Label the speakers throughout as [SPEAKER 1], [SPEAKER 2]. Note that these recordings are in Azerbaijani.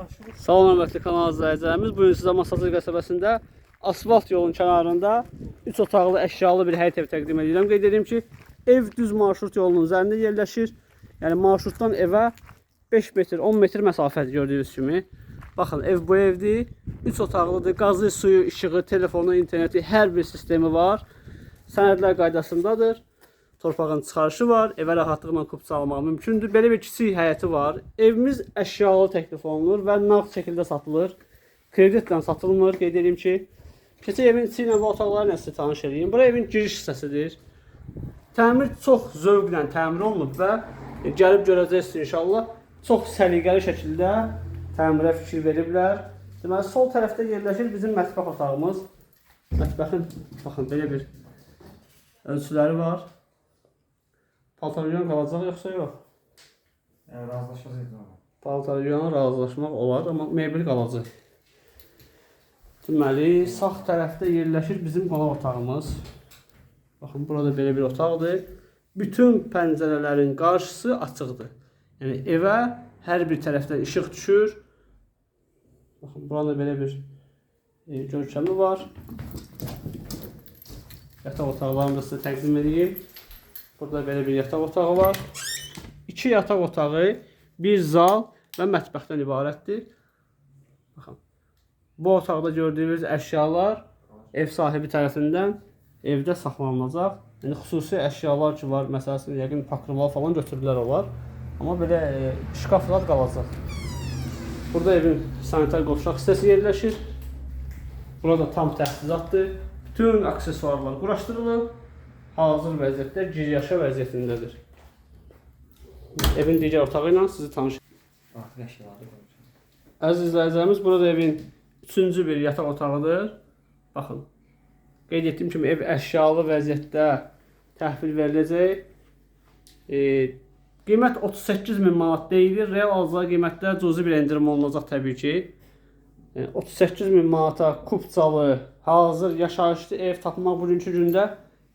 [SPEAKER 1] danışırıq.
[SPEAKER 2] Salam hörmətli kanal izləyicilərimiz. Bu gün sizə Masazır qəsəbəsində asfalt yolun kənarında 3 otaqlı əşyalı bir həyət evi təqdim edirəm. Qeyd edim ki, ev düz marşrut yolunun üzərində yerləşir. Yəni marşrutdan evə 5 metr, 10 metr məsafədir gördüyünüz kimi. Baxın, ev bu evdir. 3 otaqlıdır. Qazı, suyu, işığı, telefonu, interneti, hər bir sistemi var. Sənədlər qaydasındadır. Torpağın çıxarışı var. Evə rahatlıqla kupça almaq mümkündür. Belə bir kiçik həyəti var. Evimiz əşyalı təklif olunur və nağd şəkildə satılır. Kreditlə satılmır. Qeyd edim ki, keçək evin içi ilə və otaqları sizə tanış edeyim. Bura evin giriş hissəsidir. Təmir çox zövqlə təmir olunub və gəlib görəcəksiniz inşallah. Çox səliqəli şəkildə təmirə fikir veriblər. Deməli, sol tərəfdə yerləşir bizim mətbəx otağımız. Mətbəxin baxın belə bir ölçüləri var. Paltaryon qalacaq yoxsa yox?
[SPEAKER 1] Yəni razılaşacağıq amma.
[SPEAKER 2] Paltaryon razılaşmaq olar, amma mebel qalacaq. Deməli, sağ tərəfdə yerləşir bizim qonaq otağımız. Baxın, burada belə bir otaqdır. Bütün pəncərələrin qarşısı açıqdır. Yəni evə hər bir tərəfdən işıq düşür. Baxın, burada belə bir e, görkəmi var. Yataq otaqlarını da sizə təqdim edeyim. Burada belə bir yataq otağı var. İki yataq otağı, bir zal və mətbəxdən ibarətdir. Baxın. Bu otaqda gördüyünüz əşyalar ev sahibi tərəfindən evdə saxlanılacaq. Yəni xüsusi əşyalar ki var, məsələn, yəqin pakırmalar falan götürürlər olar. Amma belə e, şkaflar qalacaq. Burada evin sanitar qovşaq hissəsi yerləşir. Burada tam təchizatdır. Bütün aksesuarlar quraşdırılıb. Hazır vəziyyətdə giriyaşa vəziyyətindədir. Evin digər otağı ilə sizi tanış
[SPEAKER 1] Artıq əşyaları qoyacağıq.
[SPEAKER 2] Əziz izləyicilərimiz, burada evin üçüncü bir yataq otağıdır. Baxın. Qeyd etdiyim kimi ev əşyalı vəziyyətdə təhvil veriləcək. E, qiymət 38 min manat deyilir. Real alıcılar qiymətdə cüzi bir endirim olunacaq təbii ki. Yəni 38 min manata kupçalı, hazır yaşayışlı ev tapmaq bugünkü gündə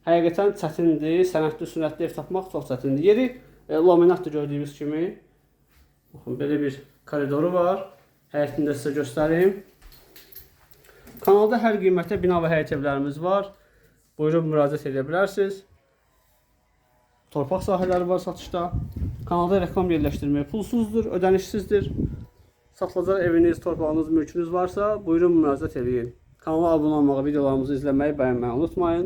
[SPEAKER 2] həqiqətən çətindir. Sənədli, sünətli ev tapmaq çox çətindir. Yeri e, laminatdır gördüyünüz kimi. Baxın, belə bir koridoru var. Həyətini də sizə göstərim. Kanalda hər qiymətə bina və həyət evlərimiz var. Buyurun müraciət edə bilərsiniz. Torpaq sahələri var satışda. Kanalda reklam yerləşdirmək pulsuzdur, ödənişsizdir. Satılacaq eviniz, torpağınız, mülkünüz varsa, buyurun müraciət edin. Kanala abunə olmağı, videolarımızı izləməyi, bəyənməyi unutmayın.